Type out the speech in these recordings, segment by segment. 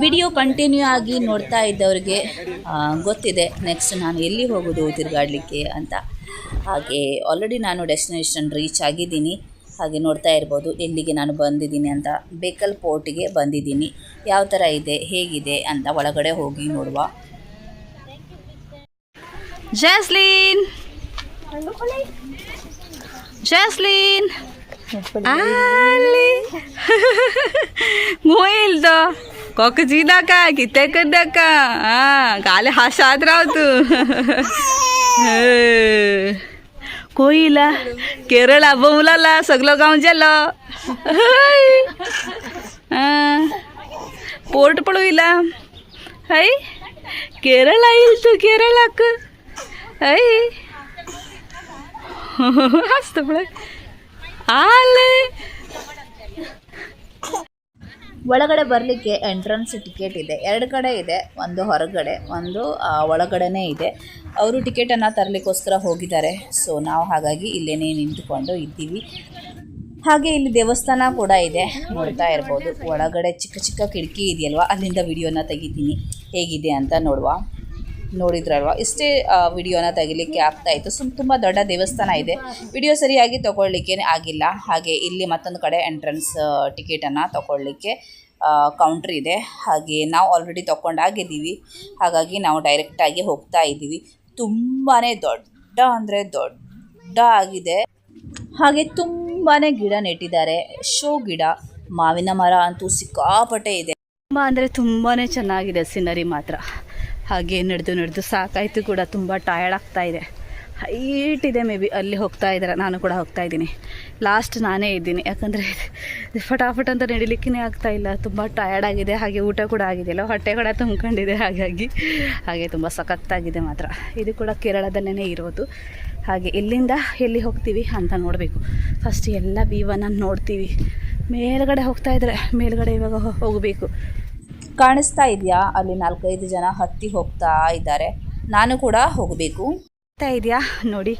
Video continue ಆಗಿ ನೋಡ್ತಾ ಇದ್ದವ್ರಿಗೆ ಗೊತ್ತಿದೆ. ನೆಕ್ಸ್ಟ್ ನಾನು ಎಲ್ಲಿ ಹೋಗೋದು ತಿರುಗಾಡಲಿಕ್ಕೆ ಅಂತ. ಹಾಗೆ ಆಲ್ರೆಡಿ ನಾನು ಡೆಸ್ಟಿನೇಷನ್ ರೀಚ್ ಆಗಿದ್ದೀನಿ. ಹಾಗೆ ನೋಡ್ತಾ ಇರ್ಬೋದು ಎಲ್ಲಿಗೆ ನಾನು ಬಂದಿದ್ದೀನಿ ಅಂತ. ಬೇಕಲ್ ಪೋರ್ಟಿಗೆ ಬಂದಿದ್ದೀನಿ. ಯಾವ ಥರ ಇದೆ ಹೇಗಿದೆ ಅಂತ ಒಳಗಡೆ ಹೋಗಿ ನೋಡುವ. ಜಾಸ್ಲೀನ್! ಜಾಸ್ಲೀನ್! ಅಲ್ಲಿ! कोकजी नका कितें नका आ काल हाशात राव तू. कोयला केरळा बोंबलाला सगलो गांव गेलो पोर्ट पळयला हय. केरळ येईल तू केरळाक. हय. हसत पळय आले. ಒಳಗಡೆ ಬರಲಿಕ್ಕೆ ಎಂಟ್ರೆನ್ಸ್ ಟಿಕೆಟ್ ಇದೆ. ಎರಡು ಕಡೆ ಇದೆ, ಒಂದು ಹೊರಗಡೆ, ಒಂದು ಒಳಗಡೆನೇ ಇದೆ. ಅವರು ಟಿಕೆಟನ್ನು ತರಲಿಕ್ಕೋಸ್ಕರ ಹೋಗಿದ್ದಾರೆ. ಸೊ ನಾವು ಹಾಗಾಗಿ ಇಲ್ಲೇನೇ ನಿಂತುಕೊಂಡು ಇದ್ದೀವಿ. ಹಾಗೆ ಇಲ್ಲಿ ದೇವಸ್ಥಾನ ಕೂಡ ಇದೆ. ನೋಡ್ತಾ ಇರ್ಬೋದು. ಒಳಗಡೆ ಚಿಕ್ಕ ಚಿಕ್ಕ ಕಿಟಕಿ ಇದೆಯಲ್ವಾ? ಅಲ್ಲಿಂದ ವಿಡಿಯೋನ ತೆಗಿತೀನಿ. ಹೇಗಿದೆ ಅಂತ ನೋಡುವ. ನೋಡಿದ್ರಲ್ವ? ಇಷ್ಟೇ ವಿಡಿಯೋನ ತೆಗಿಲಿಕ್ಕೆ ಆಗ್ತಾ ಇತ್ತು. ಸುಮ್ ತುಂಬ ದೊಡ್ಡ ದೇವಸ್ಥಾನ ಇದೆ. ವಿಡಿಯೋ ಸರಿಯಾಗಿ ತಗೊಳ್ಳಿಕ್ಕೆ ಆಗಿಲ್ಲ. ಹಾಗೆ ಇಲ್ಲಿ ಮತ್ತೊಂದು ಕಡೆ ಎಂಟ್ರೆನ್ಸ್ ಟಿಕೆಟನ್ನು ತಗೊಳ್ಳಿಕ್ಕೆ ಕೌಂಟ್ರ್ ಇದೆ. ಹಾಗೆ ನಾವು ಆಲ್ರೆಡಿ ತಗೊಂಡಾಗಿದ್ದೀವಿ ಹಾಗಾಗಿ ನಾವು ಡೈರೆಕ್ಟಾಗಿ ಹೋಗ್ತಾ ಇದ್ದೀವಿ. ತುಂಬಾ ದೊಡ್ಡ ಅಂದರೆ ದೊಡ್ಡ ಆಗಿದೆ. ಹಾಗೆ ತುಂಬಾ ಗಿಡ ನೆಟ್ಟಿದ್ದಾರೆ. ಶೋ ಗಿಡ, ಮಾವಿನ ಮರ ಅಂತೂ ಸಿಕ್ಕಾಪಟ್ಟೆ ಇದೆ. ತುಂಬ ಅಂದರೆ ತುಂಬಾ ಚೆನ್ನಾಗಿದೆ ಸಿನರಿ ಮಾತ್ರ. ಹಾಗೆ ನಡೆದು ನಡೆದು ಸಾಕಾಯಿತು ಕೂಡ, ತುಂಬ ಟಯರ್ಡ್ ಆಗ್ತಾ ಇದೆ. ಹೈಟ್ ಇದೆ ಮೇ ಬಿ ಅಲ್ಲಿ ಹೋಗ್ತಾ ಇದ್ದಾರೆ ನಾನು ಕೂಡ ಹೋಗ್ತಾ ಇದ್ದೀನಿ. ಲಾಸ್ಟ್ ನಾನೇ ಇದ್ದೀನಿ, ಯಾಕಂದರೆ ಫಟಾಫಟ್ ಅಂತ ನಡಿಲಿಕ್ಕೇ ಆಗ್ತಾ ಇಲ್ಲ. ತುಂಬ ಟಯರ್ಡ್ ಆಗಿದೆ, ಹಾಗೆ ಊಟ ಕೂಡ ಆಗಿದೆಯಲ್ಲ ಹೊಟ್ಟೆ ಕೂಡ ತುಂಬ್ಕೊಂಡಿದೆ, ಹಾಗಾಗಿ. ಹಾಗೆ ತುಂಬ ಸಖತ್ತಾಗಿದೆ ಮಾತ್ರ. ಇದು ಕೂಡ ಕೇರಳದಲ್ಲೇ ಇರೋದು. ಹಾಗೆ ಇಲ್ಲಿಂದ ಎಲ್ಲಿ ಹೋಗ್ತೀವಿ ಅಂತ ನೋಡಬೇಕು. ಫಸ್ಟ್ ಎಲ್ಲ ವ್ಯೂವನ್ನು ನೋಡ್ತೀವಿ. ಮೇಲ್ಗಡೆ ಹೋಗ್ತಾ ಇದ್ದಾರೆ ಮೇಲ್ಗಡೆ ಇವಾಗ ಹೋಗಬೇಕು. ಕಾಣಿಸ್ತಾ ಇದೆಯಾ? ಅಲ್ಲಿ ನಾಲ್ಕೈದು ಜನ ಹತ್ತಿ ಹೋಗ್ತಾ ಇದ್ದಾರೆ. ನಾನು ಕೂಡ ಹೋಗಬೇಕು. ಹೋಗ್ತಾ ಇದೆಯಾ? ನೋಡಿ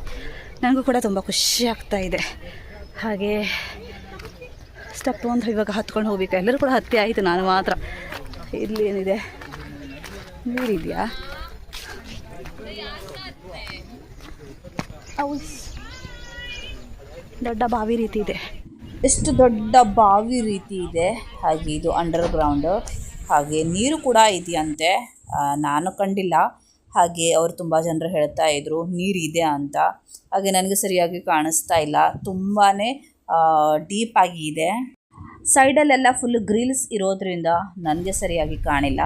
ನನಗೂ ಕೂಡ ತುಂಬ ಖುಷಿ ಆಗ್ತಾ ಇದೆ. ಹಾಗೆ ಸ್ಟೆಪ್ ಅಂತ ಇವಾಗ ಹತ್ಕೊಂಡು ಹೋಗ್ಬೇಕು. ಎಲ್ಲರೂ ಕೂಡ ಹತ್ತಿ ಆಯಿತು ನಾನು ಮಾತ್ರ. ಇಲ್ಲಿ ಏನಿದೆ? ನೀರಿದೆಯಾ ದೊಡ್ಡ ಬಾವಿ ರೀತಿ ಇದೆ. ಎಷ್ಟು ದೊಡ್ಡ ಬಾವಿ ರೀತಿ ಇದೆ. ಹಾಗೆ ಇದು ಅಂಡರ್ ಗ್ರೌಂಡ್ ಹಾಗೆ ನೀರು ಕೂಡ ಇದೆಯಂತೆ. ನಾನು ಕಂಡಿಲ್ಲ. ಹಾಗೆ ಅವರು ತುಂಬ ಜನರು ಹೇಳ್ತಾ ಇದ್ದರು ನೀರಿದೆ ಅಂತ. ಹಾಗೆ ನನಗೆ ಸರಿಯಾಗಿ ಕಾಣಿಸ್ತಾ ಇಲ್ಲ. ತುಂಬಾ ಡೀಪ್ ಆಗಿ ಇದೆ. ಸೈಡಲ್ಲೆಲ್ಲ ಫುಲ್ ಗ್ರಿಲ್ಸ್ ಇರೋದ್ರಿಂದ ನನಗೆ ಸರಿಯಾಗಿ ಕಾಣಿಲ್ಲ.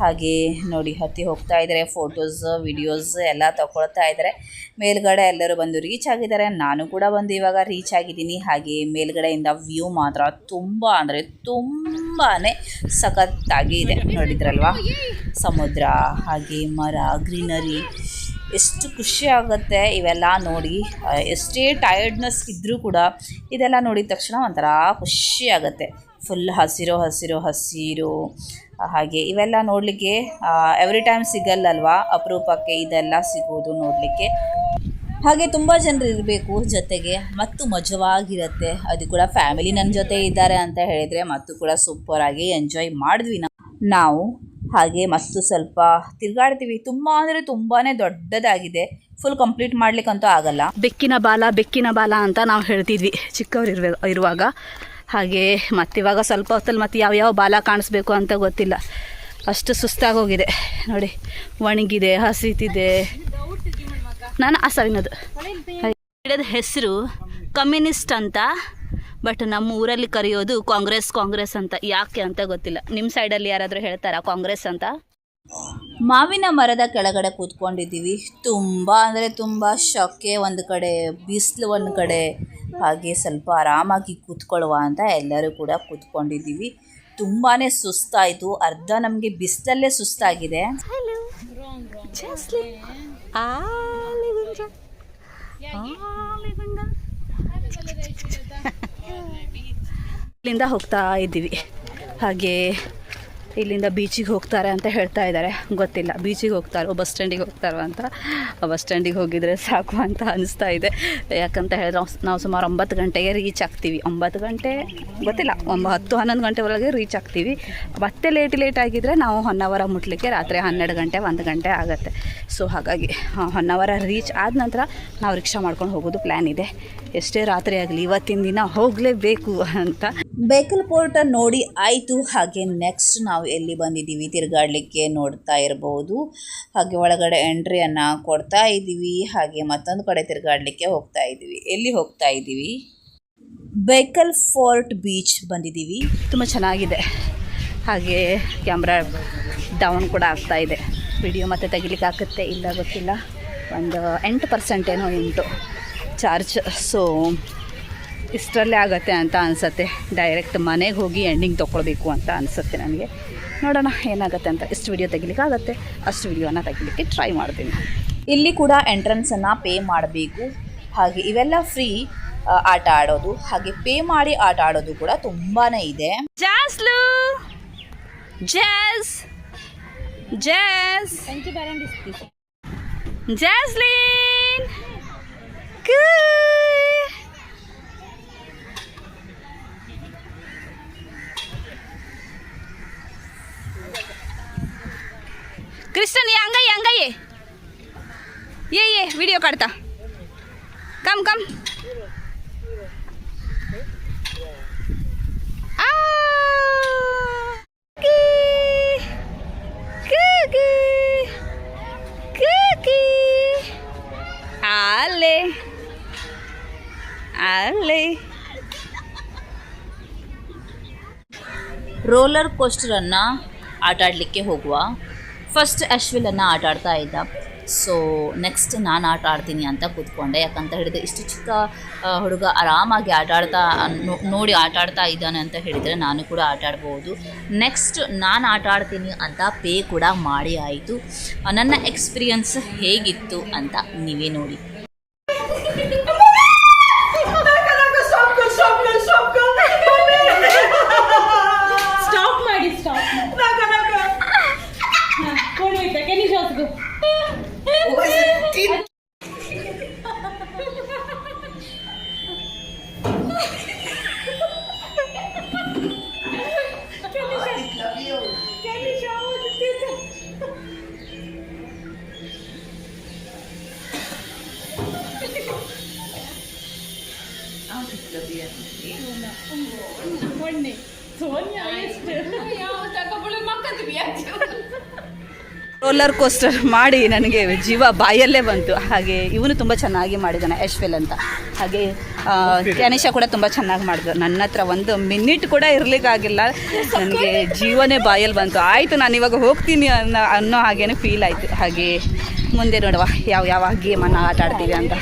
ಹಾಗೆ ನೋಡಿ ಹತ್ತಿ ಹೋಗ್ತಾ ಇದ್ದಾರೆ ಫೋಟೋಸ್ ವಿಡಿಯೋಸ್ ಎಲ್ಲ ತಗೊಳ್ತಾ ಇದ್ದಾರೆ. ಮೇಲ್ಗಡೆ ಎಲ್ಲರೂ ಬಂದು ರೀಚ್ ಆಗಿದ್ದಾರೆ. ನಾನು ಕೂಡ ಬಂದು ಇವಾಗ ರೀಚ್ ಆಗಿದ್ದೀನಿ. ಹಾಗೆ ಮೇಲ್ಗಡೆಯಿಂದ ವ್ಯೂ ಮಾತ್ರ ತುಂಬ ಅಂದರೆ ತುಂಬಾ ಸಖತ್ತಾಗಿ ಇದೆ. ನೋಡಿದ್ರಲ್ವಾ? ಸಮುದ್ರ, ಹಾಗೆ ಮರ ಗ್ರೀನರಿ ಎಷ್ಟು ಖುಷಿ ಆಗುತ್ತೆ. ಇವೆಲ್ಲ ನೋಡಿ, ಎಷ್ಟೇ ಟಯರ್ಡ್ನೆಸ್ ಇದ್ದರೂ ಕೂಡ ಇದೆಲ್ಲ ನೋಡಿದ ತಕ್ಷಣ ಒಂಥರ ಖುಷಿ ಆಗುತ್ತೆ. ಫುಲ್ ಹಸಿರು ಹಸಿರು ಹಸಿರು ಹಾಗೆ ಇವೆಲ್ಲ ನೋಡಲಿಕ್ಕೆ ಎವ್ರಿ ಟೈಮ್ ಸಿಗಲ್ಲಲ್ವಾ? ಅಪರೂಪಕ್ಕೆ ಇದೆಲ್ಲ ಸಿಗೋದು ನೋಡಲಿಕ್ಕೆ. ಹಾಗೆ ತುಂಬ ಜನರು ಇರಬೇಕು ಜೊತೆಗೆ, ಮತ್ತು ಮಜವಾಗಿರುತ್ತೆ. ಅದು ಕೂಡ ಫ್ಯಾಮಿಲಿ ನನ್ನ ಜೊತೆ ಇದ್ದಾರೆ ಅಂತ ಹೇಳಿದರೆ ಮತ್ತು ಕೂಡ ಸೂಪರಾಗಿ ಎಂಜಾಯ್ ಮಾಡಿದ್ವಿ ನಾವು. ಹಾಗೆ ಮತ್ತು ಸ್ವಲ್ಪ ತಿರುಗಾಡ್ತೀವಿ. ತುಂಬ ಅಂದರೆ ತುಂಬಾ ದೊಡ್ಡದಾಗಿದೆ. ಫುಲ್ ಕಂಪ್ಲೀಟ್ ಮಾಡ್ಲಿಕ್ಕಂತೂ ಆಗಲ್ಲ. ಬೆಕ್ಕಿನ ಬಾಲ ಬೆಕ್ಕಿನ ಬಾಲ ಅಂತ ನಾವು ಹೇಳ್ತಿದ್ವಿ ಚಿಕ್ಕವ್ರು ಇರ್ವೆ, ಇರುವಾಗ. ಹಾಗೆ ಮತ್ತಿವಾಗ ಸ್ವಲ್ಪ ಹೊತ್ತಲ್ಲಿ ಮತ್ತೆ ಯಾವ ಯಾವ ಬಾಲ ಕಾಣಿಸ್ಬೇಕು ಅಂತ ಗೊತ್ತಿಲ್ಲ. ಅಷ್ಟು ಸುಸ್ತಾಗೋಗಿದೆ ನೋಡಿ, ಒಣಗಿದೆ, ಹಸಿತಿದೆ. ನಾನು, ಆ ಗಿಡದ ಹೆಸರು ಕಮ್ಯುನಿಸ್ಟ್ ಅಂತ, ಬಟ್ ನಮ್ಮ ಊರಲ್ಲಿ ಕರೆಯೋದು ಕಾಂಗ್ರೆಸ್ ಕಾಂಗ್ರೆಸ್ ಅಂತ. ಯಾಕೆ ಅಂತ ಗೊತ್ತಿಲ್ಲ. ನಿಮ್ಮ ಸೈಡಲ್ಲಿ ಯಾರಾದರೂ ಹೇಳ್ತಾರಾ ಕಾಂಗ್ರೆಸ್ ಅಂತ? ಮಾವಿನ ಮರದ ಕೆಳಗಡೆ ಕೂತ್ಕೊಂಡಿದ್ದೀವಿ. ತುಂಬ ಅಂದರೆ ತುಂಬ ಶೊಕ್ಕೆ ಒಂದು ಕಡೆ ಬಿಸಿಲು ಒಂದು ಕಡೆ ಹಾಗೆ ಸ್ವಲ್ಪ ಆರಾಮಾಗಿ ಕೂತ್ಕೊಳ್ಳುವ ಅಂತ ಎಲ್ಲರೂ ಕೂಡ ಕೂತ್ಕೊಂಡಿದ್ದೀವಿ. ತುಂಬಾ ಸುಸ್ತಾಯಿತು. ಅರ್ಧ ನಮಗೆ ಬಿಸಿಲಲ್ಲೇ ಸುಸ್ತಾಗಿದೆ. ಇಲ್ಲಿಂದ ಹೋಗ್ತಾ ಇದ್ದೀವಿ. ಹಾಗೆ ಇಲ್ಲಿಂದ ಬೀಚಿಗೆ ಹೋಗ್ತಾರೆ ಅಂತ ಹೇಳ್ತಾ ಇದ್ದಾರೆ. ಗೊತ್ತಿಲ್ಲ ಬೀಚಿಗೆ ಹೋಗ್ತಾರೋ ಬಸ್ ಸ್ಟ್ಯಾಂಡಿಗೆ ಹೋಗ್ತಾರೋ ಅಂತ. ಬಸ್ ಸ್ಟ್ಯಾಂಡಿಗೆ ಹೋಗಿದರೆ ಸಾಕು ಅಂತ ಅನಿಸ್ತಾ ಇದೆ. ಯಾಕಂತ ಹೇಳಿದ್ರೆ ನಾವು- ಸುಮಾರು ಒಂಬತ್ತು ಗಂಟೆಗೆ ರೀಚ್ ಆಗ್ತೀವಿ. ಒಂಬತ್ತು ಗಂಟೆ, ಗೊತ್ತಿಲ್ಲ, ಒಂಬ, ಹತ್ತು, ಹನ್ನೊಂದು ಗಂಟೆ ಒಳಗೆ ರೀಚ್ ಆಗ್ತೀವಿ. ಮತ್ತೆ ಲೇಟ್ ಲೇಟ್ ಆಗಿದ್ದರೆ ನಾವು ಹೊನ್ನಾವರ ಮುಟ್ಲಿಕ್ಕೆ ರಾತ್ರಿ ಹನ್ನೆರಡು ಗಂಟೆ, ಒಂದು ಗಂಟೆ ಆಗುತ್ತೆ. ಸೊ ಹಾಗಾಗಿ ಹೊನ್ನಾವರ ರೀಚ್ ಆದ ನಂತರ ನಾವು ರಿಕ್ಷಾ ಮಾಡ್ಕೊಂಡು ಹೋಗೋದು ಪ್ಲ್ಯಾನ್ ಇದೆ. ಎಷ್ಟೇ ರಾತ್ರಿ ಆಗಲಿ, ಇವತ್ತಿನ ದಿನ ಹೋಗಲೇಬೇಕು ಅಂತ ಬೇಕಲ್ ಪೋರ್ಟ ನೋಡಿ ಆಯಿತು. ಹಾಗೆ ನೆಕ್ಸ್ಟ್ ನಾವು ಎಲ್ಲಿ ಬಂದಿದ್ದೀವಿ ತಿರುಗಾಡಲಿಕ್ಕೆ ನೋಡ್ತಾ ಇರಬಹುದು ಹಾಗೆ ಒಳಗಡೆ ಎಂಟ್ರಿಯನ್ನು ಕೊಡ್ತಾ ಇದ್ದೀವಿ. ಹಾಗೆ ಮತ್ತೊಂದು ಕಡೆ ತಿರುಗಾಡಲಿಕ್ಕೆ ಹೋಗ್ತಾ ಇದ್ದೀವಿ. ಎಲ್ಲಿ ಹೋಗ್ತಾ ಇದ್ದೀವಿ? ಬೇಕಲ್ ಫೋರ್ಟ್ ಬೀಚ್ ಬಂದಿದ್ದೀವಿ. ತುಂಬ ಚೆನ್ನಾಗಿದೆ. ಹಾಗೆ ಕ್ಯಾಮ್ರಾ ಡೌನ್ ಕೂಡ ಆಗ್ತಾ ಇದೆ. ವಿಡಿಯೋ ಮತ್ತೆ ತೆಗಿಲಿಕ್ಕೆ ಆಗುತ್ತೆ ಇಲ್ಲ ಗೊತ್ತಿಲ್ಲ. ಒಂದು ಎಂಟು ಪರ್ಸೆಂಟ್ ಏನೋ ಉಂಟು ಚಾರ್ಜ್ ಸೊ ಇಷ್ಟರಲ್ಲೇ ಆಗುತ್ತೆ ಅಂತ ಅನಿಸುತ್ತೆ. ಡೈರೆಕ್ಟ್ ಮನೆಗೆ ಹೋಗಿ ಎಂಡಿಂಗ್ ತೊಗೊಳ್ಬೇಕು ಅಂತ ಅನಿಸುತ್ತೆ ನನಗೆ. ನೋಡೋಣ ಏನಾಗುತ್ತೆ ಅಂತ. ಇಷ್ಟು ವಿಡಿಯೋ ತೆಗಿಲಿಕ್ಕೆ ಆಗುತ್ತೆ. ಅಷ್ಟು ವಿಡಿಯೋನ ತೆಗಿಲಿಕ್ಕೆ ಟ್ರೈ ಮಾಡ್ತೀನಿ. ಇಲ್ಲಿ ಕೂಡ ಎಂಟ್ರೆನ್ಸನ್ನು ಪೇ ಮಾಡಬೇಕು. ಹಾಗೆ ಇವೆಲ್ಲ ಫ್ರೀ ಆಟ ಆಡೋದು. ಹಾಗೆ ಪೇ ಮಾಡಿ ಆಟ ಆಡೋದು ಕೂಡ ತುಂಬಾ ಇದೆ. ಜಾಸ್ಲು! ಜಾಸ್! ಜಾಸ್! ಜಾಸ್ಲಿನ್! क्रिस्टन ये अंगाई अंगाई ये ये ये वीडियो काढता कम कम आ की की की आले आले ರೋಲರ್ ಕೋಸ್ಟರನ್ನು ಆಟ ಆಡಲಿಕ್ಕೆ ಹೋಗುವ ಫಸ್ಟ್ ಅಶ್ವಿಲನ್ನು ಆಟ ಆಡ್ತಾ ಇದ್ದ. ಸೊ ನೆಕ್ಸ್ಟ್ ನಾನು ಆಟ ಆಡ್ತೀನಿ ಅಂತ ಕೂತ್ಕೊಂಡೆ. ಯಾಕಂತ ಹೇಳಿದರೆ, ಇಷ್ಟು ಚಿಕ್ಕ ಹುಡುಗ ಆರಾಮಾಗಿ ಆಟ ಆಡ್ತಾ ನೋಡಿ ಆಟ ಆಡ್ತಾ ಇದ್ದಾನೆ ಅಂತ ಹೇಳಿದರೆ ನಾನು ಕೂಡ ಆಟ ಆಡ್ಬೋದು. ನೆಕ್ಸ್ಟ್ ನಾನು ಆಟ ಆಡ್ತೀನಿ ಅಂತ ಪೇ ಕೂಡ ಮಾಡಿ ಆಯಿತು. ನನ್ನ ಎಕ್ಸ್ಪೀರಿಯನ್ಸ್ ಹೇಗಿತ್ತು ಅಂತ ನೀವೇ ನೋಡಿ. ರೋಲರ್ ಕೋಸ್ಟರ್ ಮಾಡಿ ನನಗೆ ಜೀವ ಬಾಯಲ್ಲೇ ಬಂತು ಹಾಗೆ ಇವನು ತುಂಬ ಚೆನ್ನಾಗಿ ಮಾಡಿದ್ದಾನೆ ಯಶ್ವೆಲ್ ಅಂತ ಹಾಗೆ ಗಣೇಶ ಕೂಡ ತುಂಬ ಚೆನ್ನಾಗಿ ಮಾಡಿದ್ರು ನನ್ನ ಹತ್ರ ಒಂದು ಮಿನಿಟ್ ಕೂಡ ಇರಲಿಕ್ಕಾಗಿಲ್ಲ ನನಗೆ ಜೀವನೇ ಬಾಯಲ್ಲಿ ಬಂತು ಆಯಿತು ನಾನು ಇವಾಗ ಹೋಗ್ತೀನಿ ಅನ್ನೋ ಅನ್ನೋ ಹಾಗೇನೆ ಫೀಲ್ ಆಯಿತು ಹಾಗೆ ಮುಂದೆ ನೋಡುವ ಯಾವ ಯಾವ ಗೇಮನ್ನು ಆಟ ಆಡ್ತೀವಿ ಅಂತ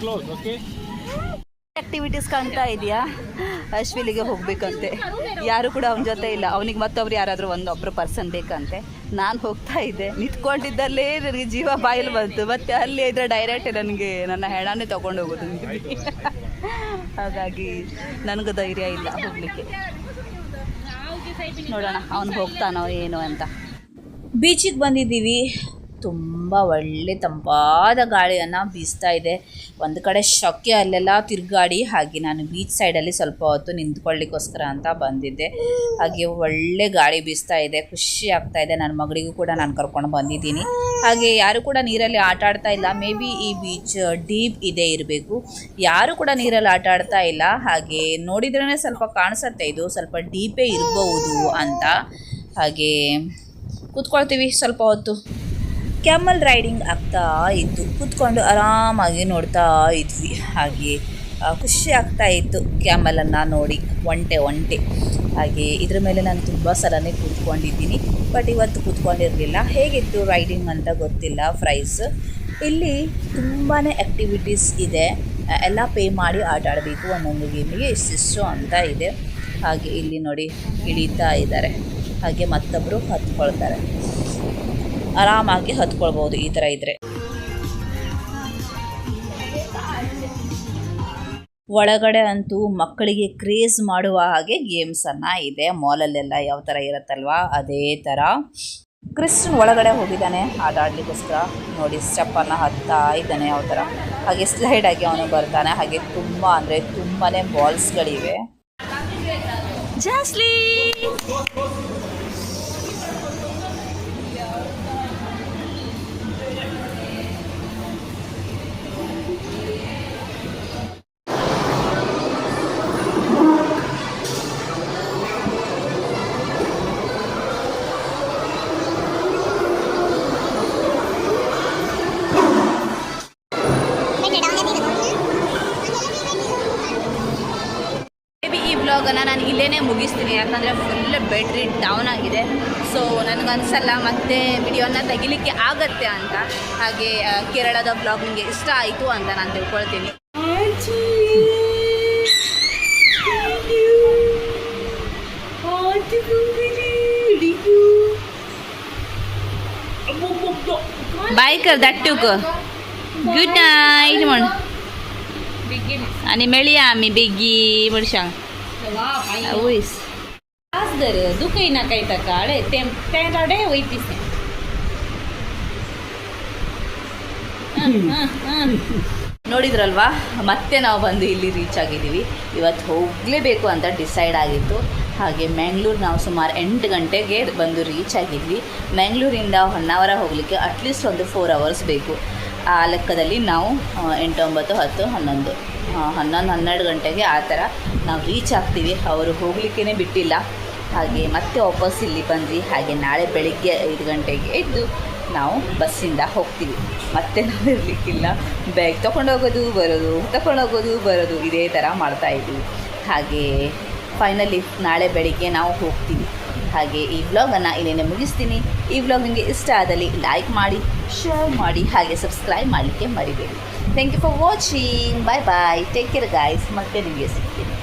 Close. ಆಕ್ಟಿವಿಟೀಸ್ ಕಾಣ್ತಾ ಇದೆಯಾ? ಅಶ್ವಿಲಿಗೆ ಹೋಗ್ಬೇಕಂತೆ. ಯಾರು ಕೂಡ ಅವನ ಜೊತೆ ಇಲ್ಲ. ಅವನಿಗೆ ಮತ್ತೊಬ್ರು ಯಾರಾದರೂ ಒಂದು ಒಬ್ಬರು ಪರ್ಸನ್ ಬೇಕಂತೆ. ನಾನು ಹೋಗ್ತಾ ಇದ್ದೆ. ನಿಂತ್ಕೊಂಡಿದ್ದಲ್ಲೇ ನನಗೆ ಜೀವ ಬಾಯಲ್ಲಿ ಬಂತು. ಮತ್ತೆ ಅಲ್ಲಿ ಇದ್ರೆ ಡೈರೆಕ್ಟ್ ನನಗೆ ನನ್ನ ಹೆಣನೇ ತಗೊಂಡು ಹೋಗೋದು. ಹಾಗಾಗಿ ನನಗೂ ಧೈರ್ಯ ಇಲ್ಲ ಹೋಗಲಿಕ್ಕೆ. ನೋಡೋಣ, ಅವನು ಹೋಗ್ತಾನೋ ಏನೋ ಅಂತ. ಬೀಚಿಗೆ ಬಂದಿದ್ದೀವಿ. ತುಂಬ ಒಳ್ಳೆ ತಂಪಾದ ಗಾಳಿಯನ್ನು ಬೀಸ್ತಾ ಇದೆ. ಒಂದು ಕಡೆ ಶೊಕ್ಕೆ ಅಲ್ಲೆಲ್ಲ ತಿರುಗಾಡಿ, ಹಾಗೆ ನಾನು ಬೀಚ್ ಸೈಡಲ್ಲಿ ಸ್ವಲ್ಪ ಹೊತ್ತು ನಿಂತ್ಕೊಳ್ಳಿಕ್ಕೋಸ್ಕರ ಅಂತ ಬಂದಿದ್ದೆ. ಹಾಗೆ ಒಳ್ಳೆ ಗಾಳಿ ಬೀಸ್ತಾ ಇದೆ, ಖುಷಿ ಆಗ್ತಾ ಇದೆ. ನನ್ನ ಮಗಳಿಗೂ ಕೂಡ ನಾನು ಕರ್ಕೊಂಡು ಬಂದಿದ್ದೀನಿ. ಹಾಗೆ ಯಾರು ಕೂಡ ನೀರಲ್ಲಿ ಆಟ ಆಡ್ತಾ ಇಲ್ಲ. ಮೇ ಬಿ ಈ ಬೀಚ್ ಡೀಪ್ ಇದೆ ಇರಬೇಕು. ಯಾರು ಕೂಡ ನೀರಲ್ಲಿ ಆಟ ಆಡ್ತಾ ಇಲ್ಲ. ಹಾಗೆ ನೋಡಿದ್ರೇ ಸ್ವಲ್ಪ ಕಾಣಿಸುತ್ತೆ. ಇದು ಸ್ವಲ್ಪ ಡೀಪೇ ಇರಬಹುದು ಅಂತ. ಹಾಗೆ ಕೂತ್ಕೊಳ್ತೀವಿ ಸ್ವಲ್ಪ ಹೊತ್ತು. ಕ್ಯಾಮಲ್ ರೈಡಿಂಗ್ ಆಗ್ತಾ ಇತ್ತು. ಕೂತ್ಕೊಂಡು ಆರಾಮಾಗಿ ನೋಡ್ತಾ ಇದ್ವಿ. ಹಾಗೆ ಖುಷಿ ಆಗ್ತಾ ಇತ್ತು ಕ್ಯಾಮಲನ್ನು ನೋಡಿ, ಒಂಟೆ ಒಂಟೆ. ಹಾಗೆ, ಇದ್ರ ಮೇಲೆ ನಾನು ತುಂಬ ಸಲನೇ ಕೂತ್ಕೊಂಡಿದ್ದೀನಿ. ಬಟ್ ಇವತ್ತು ಕೂತ್ಕೊಂಡಿರಲಿಲ್ಲ. ಹೇಗಿತ್ತು ರೈಡಿಂಗ್ ಅಂತ ಗೊತ್ತಿಲ್ಲ ಪ್ರೈಸ್. ಇಲ್ಲಿ ತುಂಬಾ ಆ್ಯಕ್ಟಿವಿಟೀಸ್ ಇದೆ. ಎಲ್ಲ ಪೇ ಮಾಡಿ ಆಟ ಆಡಬೇಕು ಒಂದೊಂದು ಗೇಮಿಗೆ ಇಷ್ಟಿಷ್ಟು ಅಂತ ಇದೆ. ಹಾಗೆ, ಇಲ್ಲಿ ನೋಡಿ, ಇಳೀತಾ ಇದ್ದಾರೆ. ಹಾಗೆ ಮತ್ತೊಬ್ಬರು ಹತ್ಕೊಳ್ತಾರೆ. ಆರಾಮಾಗಿ ಹತ್ಕೊಳ್ಬೋದು ಈ ಥರ ಇದ್ರೆ. ಒಳಗಡೆ ಅಂತೂ ಮಕ್ಕಳಿಗೆ ಕ್ರೇಜ್ ಮಾಡುವ ಹಾಗೆ ಗೇಮ್ಸನ್ನು ಇದೆ. ಮಾಲಲ್ಲೆಲ್ಲ ಯಾವ ಥರ ಇರುತ್ತಲ್ವಾ? ಅದೇ ಥರ. ಕ್ರಿಸ್ಟನ್ ಒಳಗಡೆ ಹೋಗಿದ್ದಾನೆ. ಆಟ ಆಡಲಿಕ್ಕೋಸ್ಕರ ನೋಡಿ ಸ್ಟೆಪ್ಪನ್ನು ಹತ್ತಾ ಇದ್ದಾನೆ ಯಾವ ಥರ. ಹಾಗೆ ಸ್ಲೈಡ್ ಆಗಿ ಅವನು ಬರ್ತಾನೆ. ಹಾಗೆ ತುಂಬ ಅಂದರೆ ತುಂಬಾ ಬಾಲ್ಸ್ಗಳಿವೆ ಜಾಸ್ಲಿ ವ್ಲಾಗನ್ನು ನಾನು ಇಲ್ಲೇ ಮುಗಿಸ್ತೀನಿ ಯಾಕಂದರೆ ಫುಲ್ ಬ್ಯಾಟ್ರಿ ಡೌನ್ ಆಗಿದೆ ಸೊ ನನಗನ್ಸಲ್ಲ ಮತ್ತೆ ವಿಡಿಯೋನ ತೆಗಿಲಿಕ್ಕೆ ಆಗತ್ತೆ ಅಂತ ಹಾಗೆ ಆ, ಕೇರಳದ ವ್ಲಾಗ್ ನಿಮಗೆ ಇಷ್ಟ ಆಯಿತು ಅಂತ ನಾನು ತಿಳ್ಕೊಳ್ತೀನಿ बाय कर दाट्टूक गुड नाईट म्हण आणि मेळया आम्ही बेगी Hmm. Ah, ah, ah. ನೋಡಿದ್ರಲ್ವಾ? ಮತ್ತೆ ನಾವು ಬಂದು ಇಲ್ಲಿ ರೀಚ್ ಆಗಿದ್ದೀವಿ. ಇವತ್ತು ಹೋಗಲೇಬೇಕು ಅಂತ ಡಿಸೈಡ್ ಆಗಿತ್ತು. ಹಾಗೆ ಮ್ಯಾಂಗ್ಳೂರು ನಾವು ಸುಮಾರು ಎಂಟು ಗಂಟೆಗೆ ಬಂದು ರೀಚ್ ಆಗಿದ್ವಿ. ಮ್ಯಾಂಗ್ಳೂರಿಂದ ಹೊನ್ನಾವರ ಹೋಗಲಿಕ್ಕೆ ಅಟ್ಲೀಸ್ಟ್ ಒಂದು ಫೋರ್ ಅವರ್ಸ್ ಬೇಕು. ಆ ಲೆಕ್ಕದಲ್ಲಿ ನಾವು ಆ, ಎಂಟು ಒಂಬತ್ತು ಹತ್ತು ಹನ್ನೊಂದು. ಹನ್ನೊಂದು ಹನ್ನೆರಡು ಗಂಟೆಗೆ ಆ ಥರ ನಾವು ರೀಚ್ ಆಗ್ತೀವಿ. ಅವರು ಹೋಗಲಿಕ್ಕೇ ಬಿಟ್ಟಿಲ್ಲ. ಹಾಗೆ ಮತ್ತೆ ವಾಪಸ್ ಇಲ್ಲಿ ಬಂದ್ವಿ. ಹಾಗೆ ನಾಳೆ ಬೆಳಿಗ್ಗೆ ಐದು ಗಂಟೆಗೆ ಎದ್ದು ನಾವು ಬಸ್ಸಿಂದ ಹೋಗ್ತೀವಿ. ಮತ್ತೆ ನಾವು ಇರಲಿಕ್ಕಿಲ್ಲ. ಬ್ಯಾಗ್ ತೊಗೊಂಡೋಗೋದು ಬರೋದು ತೊಗೊಂಡೋಗೋದು ಬರೋದು ಇದೇ ಥರ ಮಾಡ್ತಾ ಇದ್ದೀವಿ ಹಾಗೆ ಫೈನಲಿ ನಾಳೆ ಬೆಳಿಗ್ಗೆ ನಾವು ಹೋಗ್ತೀವಿ. ಹಾಗೆ ಈ ವ್ಲಾಗನ್ನು ಇಲ್ಲಿನೇ ಮುಗಿಸ್ತೀನಿ. ಈ ವ್ಲಾಗ್ ನಿಮಗೆ ಇಷ್ಟ ಆದಲ್ಲಿ ಲೈಕ್ ಮಾಡಿ ಶೇರ್ ಮಾಡಿ, ಹಾಗೆ ಸಬ್ಸ್ಕ್ರೈಬ್ ಮಾಡಲಿಕ್ಕೆ ಮರಿಬೇಡಿ. Thank you for watching bye bye take care guys ಮತ್ತೆ ನಿಮಗೆ ಸಿಗ್ತೀನಿ.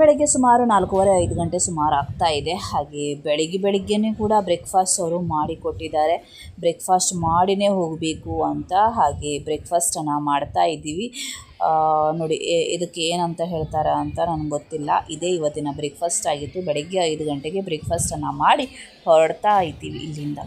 ಬೆಳಗ್ಗೆ ಸುಮಾರು ನಾಲ್ಕೂವರೆ, ಐದು ಗಂಟೆ ಸುಮಾರು ಆಗ್ತಾ ಇದೆ. ಹಾಗೆ ಬೆಳಗ್ಗೆ ಬೆಳಗ್ಗೆನೇ ಕೂಡ ಬ್ರೇಕ್ಫಾಸ್ಟ್ ಅವರು ಮಾಡಿ ಕೊಟ್ಟಿದ್ದಾರೆ. ಬ್ರೇಕ್ಫಾಸ್ಟ್ ಮಾಡಿನೇ ಹೋಗಬೇಕು ಅಂತ, ಹಾಗೆ ಬ್ರೇಕ್ಫಾಸ್ಟನ್ನು ಮಾಡ್ತಾ ಇದ್ದೀವಿ. ನೋಡಿ ಇದಕ್ಕೆ ಏನಂತ ಹೇಳ್ತಾರೆ ಅಂತ ನನಗೆ ಗೊತ್ತಿಲ್ಲ. ಇದೇ ಇವತ್ತಿನ ಬ್ರೇಕ್ಫಾಸ್ಟ್ ಆಗಿತ್ತು. ಬೆಳಗ್ಗೆ ಐದು ಗಂಟೆಗೆ ಬ್ರೇಕ್ಫಾಸ್ಟನ್ನು ಮಾಡಿ ಹೊರಡ್ತಾ ಇದ್ದೀವಿ ಇಲ್ಲಿಂದ.